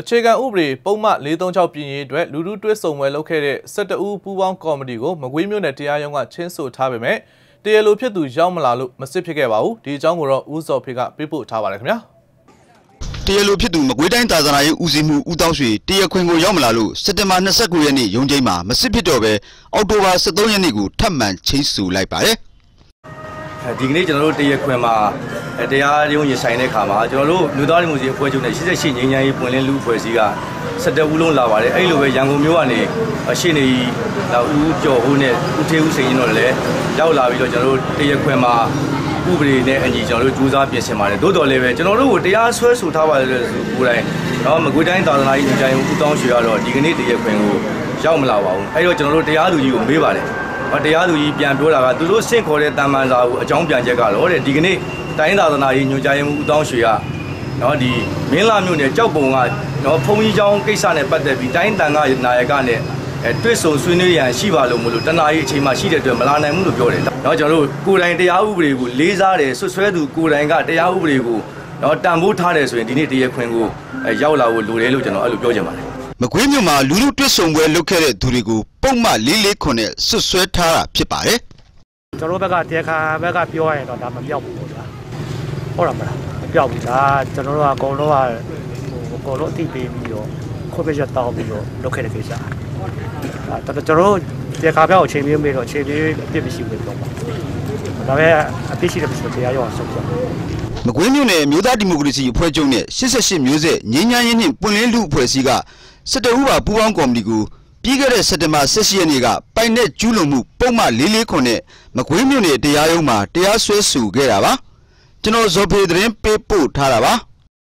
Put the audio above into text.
အခြေခံဥပဒေပုံမှန်436ပြင်ရေးအတွက်လူလူတွဲဆုံပွဲလုပ်ခဲ့တဲ့12ဦးပူးပေါင်းကော်မတီကိုမကွေးမြို့နယ်တရားရုံးကချင်းဆိုထားပေမဲ့တရားလိုဖြစ်သူရောက်မလာလို့မစစ်ဖြစ်ခဲ့ပါဘူးဒီအကြောင်းကိုတော့ဦးစောဖေကပြပို့ထားပါတယ်ခင်ဗျာတရားလိုဖြစ်သူမကွေးတိုင်းသာသနာရေးဦးစီးမှုဦးတောင်းရွှေတရားခွင်ကိုရောက်မလာလို့စက်တင်ဘာ29ရက်နေ့ရုံးချိန်မှာမစစ်ဖြစ်တော့ပဲအောက်တိုဘာ23ရက်နေ့ကိုထပ်မံချိတ်ဆူလိုက်ပါတယ် ဒီကနေ့ကျွန်တော်တို့တရားခွင်မှာအဲတရားရုံးရင်ဆိုင်တဲ့ခါမှာကျွန်တော်တို့လူသားလူမျိုးစီအဖွဲ့ချုပ်နဲ့88ငင်းချမ်းရေးပွင့်လင်းလူအဖွဲ့စည်းက17ဦးလုံးလာပါတယ်အဲ့လိုပဲရန်ကုန်မြို့ကနေအရှိနေတော့ဦးကျော်ဟိုးနဲ့ဦးထေးဦးစိန်ကြီးတို့လည်းရောက်လာပြီးတော့ကျွန်တော်တို့တရားခွင်မှာဥပဒေနဲ့အညီကျွန်တော်တို့ကြိုးစားပြင်ဆင်ပါတယ်သို့တော်လည်းပဲကျွန်တော်တို့ကိုတရားစွဲဆိုထားပါတယ်လို့ဆိုကိုယ်တိုင်တော့မကွေးတိုင်းသာသနာရေးညွှန်ကြားရေးဦးတောင်းရွှေကတော့ဒီကနေ့တရားခွင်ကိုရောက်မလာပါဘူးအဲ့တော့ကျွန်တော်တို့တရားသူကြီးကိုမေးပါတယ်ဟော တရားသူကြီးပြန်ပြောတာကသူတို့ဆင့်ခေါ်တဲ့တမန်စာကိုအကြောင်းပြန်ချက်ကတော့တဲ့ဒီကနေ့တိုင်းသာသနာရေးညွှန်ကြားရေးမှူးဦးတောင်းရွှေကနော်ဒီမင်းလာမြို့နယ်ကြောက်ပုံကနော်ဖုံကြီးကျောင်းကိစ္စနဲ့ပတ်သက်ပြီးတိုင်းတန်ကနာယကနဲ့အဲတွေ့ဆုံဆွေးနွေးရန်ရှိပါလို့မလို့တနာရေးအချိန်မှရှိတဲ့အတွက်မလာနိုင်ဘူးလို့ပြောတယ်။နော်ကျွန်တော်တို့ကိုယ်တိုင်တရားဥပဒေကိုလေးစားတယ်ဆွဆွဲသူကိုယ်တိုင်ကတရားဥပဒေကိုနော်တန်ဖိုးထားတယ်ဆိုရင်ဒီနေ့တရားခွင်ကိုအဲရောက်လာဖို့လိုတယ်လို့ကျွန်တော်အဲ့လိုပြောချင်ပါတယ်။မကွေးမြို့မှာလူလူတွစ်ဆုံပွဲလုပ်ခဲ့တဲ့သူတွေကို ပုံမှန်449နဲ့ဆွတ်ဆွဲထားတာဖြစ်ပါတယ်ကျွန်တော်တို့ဘက်ကတရားခံဘက်ကပြောရရင်တော့ဒါမပြောက်ဘူးပေါ့ဗျာဟုတ်တယ်မလားမပြောက်ဘူးဒါကျွန်တော်တို့ကအကုန်လုံးကဟိုအကုန်လုံးအသိပေးပြီးတော့ခွင့်ပြချက်တောင်းပြီးတော့လုပ်ခဲ့တဲ့ကိစ္စဒါတော်ကျွန်တော်တို့တရားခံဘက်ကိုအချိန်မီမေးတော့အချိန်မီပြစ်မရှိဘူးပြောပါဒါပေမဲ့အပြစ်ရှိတယ်ဆိုတရားရောဆုံးပြမကွေးမြို့နယ်မြို့သားဒီမိုကရေစီအဖွဲ့ချုပ်နဲ့88မျိုးဆက်ငင်းညမ်းရေးနှင့်ပွင့်လင်းလူအဖွဲ့အစည်းက17ဦးပါပူးပေါင်းကော်မတီကို ပြီးခဲ့တဲ့စက်တင်ဘာ16ရက်နေ့ကပိုင်နဲ့ကျူးလွန်မှုပုံမှန်449နဲ့မကွေးမြို့နယ်တရားရုံးမှာတရားစွဲဆိုခဲ့တာပါကျွန်တော်ဇော်ဖေသတင်းပေးပို့ထားတာပါ